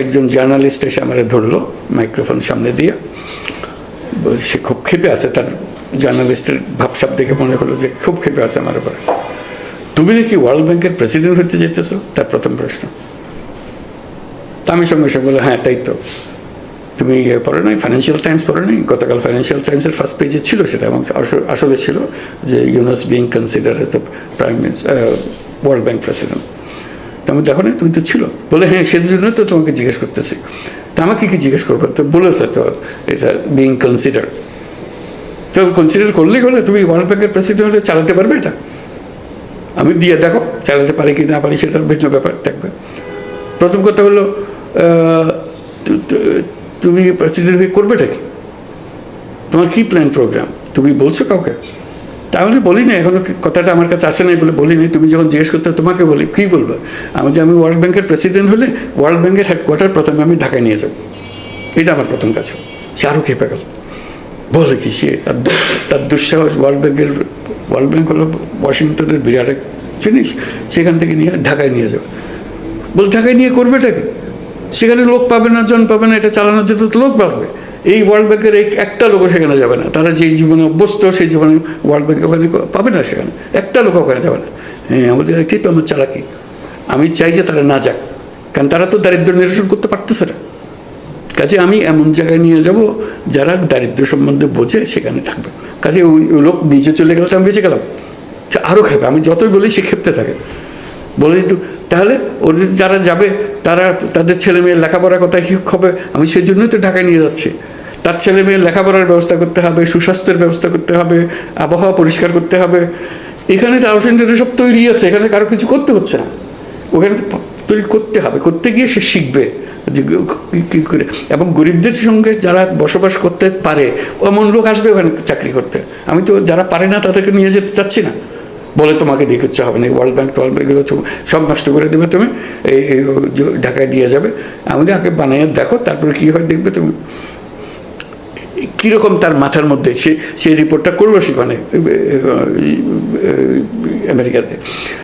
একজন জার্নালিস্ট এসে আমার ধরলো, মাইক্রোফোন সামনে দিয়ে। সে খুব ক্ষেপে আছে, তার জার্নালিস্টের ভাবসাব দেখে মনে হলো যে খুব ক্ষেপে আছে আমার উপরে। তুমি নাকি ওয়ার্ল্ড ব্যাংকের প্রেসিডেন্ট হতে যেতেছো? তার প্রথম প্রশ্ন। তা আমি সঙ্গে সঙ্গে বলে হ্যাঁ তাই তো। তুমি ইয়ে পড়ো নাই ফাইন্যান্সিয়াল টাইমস পড়ো নাই? গতকাল ফাইন্যান্সিয়াল টাইমসের ফার্স্ট পেজে ছিল সেটা, এবং আসলে ছিল যে Yunus being consider as the prime minister World Bank president তা আমি দেখো না তুমি তো ছিল। বলে হ্যাঁ সেজন্য তো তোমাকে জিজ্ঞেস করতেছি। তা আমাকে কি জিজ্ঞেস করব? তো বলেছে তো এটা বিং কনসিডার তো কনসিডার করলেই হলে, তুমি ওয়ার্ল্ড ব্যাংকের প্রেসিডেন্ট হলে চালাতে পারবে এটা? আমি দিয়ে দেখো, চালাতে পারি কি না পারি সেটার ভিন্ন ব্যাপার থাকবে প্রথম কথা হলো তুমি প্রেসিডেন্ট করবেটা কি? তোমার কি প্ল্যান প্রোগ্রাম তুমি বলছো কাউকে। তাহলে বলি না এখনও কথাটা আমার কাছে আসে নাই বলে বলি নাই তুমি যখন জিজ্ঞেস করতে, তোমাকে বলি, কী বলব? আমি যে আমি ওয়ার্ল্ড ব্যাংকের প্রেসিডেন্ট হলে ওয়ার্ল্ড ব্যাংকের হেডকোয়ার্টার প্রথমে আমি ঢাকায় নিয়ে যাব। এটা আমার প্রথম কাজ। সে আরও খেপে গেল বলে কি সে? তার দুঃসাহস ওয়ার্ল্ড ব্যাংকের ওয়ার্ল্ড ব্যাংক হলো ওয়াশিংটনের বিরাট এক জিনিস সেখান থেকে নিয়ে, ঢাকায় নিয়ে যাবে। বল, ঢাকায় নিয়ে করবেটাকে সেখানে লোক পাবে না, জন পাবে না, এটা চালানোর জন্য তো লোক পাবে। এই ওয়ার্ল্ড ব্যাংকের একটা লোকও সেখানে যাবে না। তারা যে জীবনে অভ্যস্ত, সেই জীবনে ওয়ার্ল্ড ব্যাংক ওখানে পাবে না সেখানে। একটা লোক ওখানে যাবে না। হ্যাঁ আমাদের এটাই তো আমার চালাকি। আমি চাই যে তারা না যাক। কারণ তারা তো দারিদ্র নিরসন করতে পারতেছে না। কাজে আমি এমন জায়গায় নিয়ে যাব, যারা দারিদ্র সম্বন্ধে বোঝে, সেখানে থাকবে। কাজে ওই লোক নিচে চলে গেলে, তো আমি বেঁচে গেলাম। আরও খেপে। আমি যতই বলি, সে খেপতে থাকে। বলে তো তাহলে ওদের যারা যাবে, তারা তাদের ছেলে মেয়ের লেখাপড়ার কথা কি হবে, আমি সেই জন্যই তো ঢাকায় নিয়ে যাচ্ছি। তার ছেলে মেয়ের লেখাপড়ার ব্যবস্থা করতে হবে, সুস্বাস্থ্যের ব্যবস্থা করতে হবে, আবহাওয়া পরিষ্কার করতে হবে। এখানে তো আউটসেন্টারে সব তৈরি আছে, এখানে কারও কিছু করতে হচ্ছে না। ওখানে তৈরি করতে হবে, করতে গিয়ে সে শিখবে যে কি করে। এবং গরিবদের সঙ্গে যারা বসবাস করতে পারে এমন লোক আসবে ওখানে চাকরি করতে। আমি তো যারা পারে না তাদেরকে নিয়ে যেতে চাচ্ছি না। বলে তোমাকে দিয়ে কিচ্ছু হবে না ওয়ার্ল্ড ব্যাঙ্ক টোয়ার্ল্ড ব্যাংক এগুলো সব নষ্ট করে দেবে তুমি এই ঢাকায় দিয়ে যাবে আমাদের আগে বানিয়ে দেখো তারপরে কী হয় দেখবে তুমি কীরকম তার মাথার মধ্যে সে সেই রিপোর্টটা করল সেখানে আমেরিকাতে